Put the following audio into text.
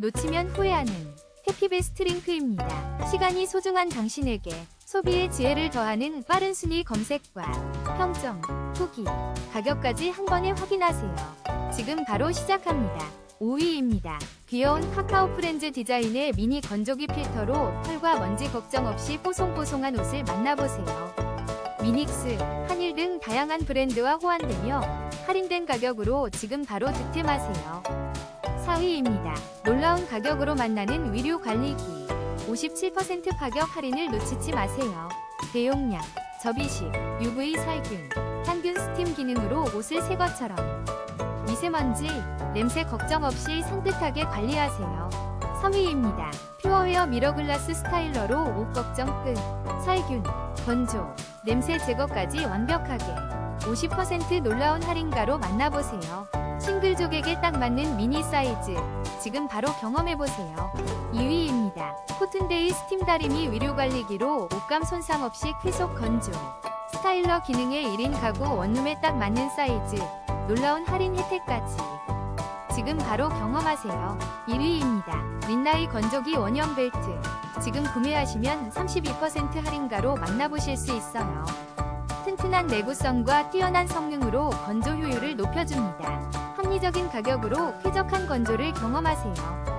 놓치면 후회하는 해피베스트 링크입니다. 시간이 소중한 당신에게 소비의 지혜를 더하는 빠른 순위 검색과 평점, 후기, 가격까지 한 번에 확인하세요. 지금 바로 시작합니다. 5위입니다. 귀여운 카카오 프렌즈 디자인의 미니 건조기 필터로 털과 먼지 걱정 없이 뽀송뽀송한 옷을 만나보세요. 미닉스, 한일 등 다양한 브랜드와 호환되며 할인된 가격으로 지금 바로 득템하세요. 4위입니다. 놀라운 가격으로 만나는 위류 관리기. 57% 가격 할인을 놓치지 마세요. 대용량, 접이식, UV 살균, 항균 스팀 기능으로 옷을 새 것처럼 미세먼지, 냄새 걱정 없이 산뜻하게 관리하세요. 3위입니다. 퓨어웨어 미러글라스 스타일러로 옷 걱정 끝. 살균, 건조, 냄새 제거까지 완벽하게 50% 놀라운 할인가로 만나보세요. 싱글족에게 딱 맞는 미니 사이즈. 지금 바로 경험해보세요. 2위입니다. 코튼데이 스팀 다리미 위류 관리기로 옷감 손상 없이 쾌속 건조. 스타일러 기능의 1인 가구 원룸에 딱 맞는 사이즈. 놀라운 할인 혜택까지. 지금 바로 경험하세요. 1위입니다. 린나이 건조기 원형 벨트. 지금 구매하시면 32% 할인가로 만나보실 수 있어요. 튼튼한 내구성과 뛰어난 성능으로 건조 효율을 높여줍니다. 합리적인 가격으로 쾌적한 건조를 경험하세요.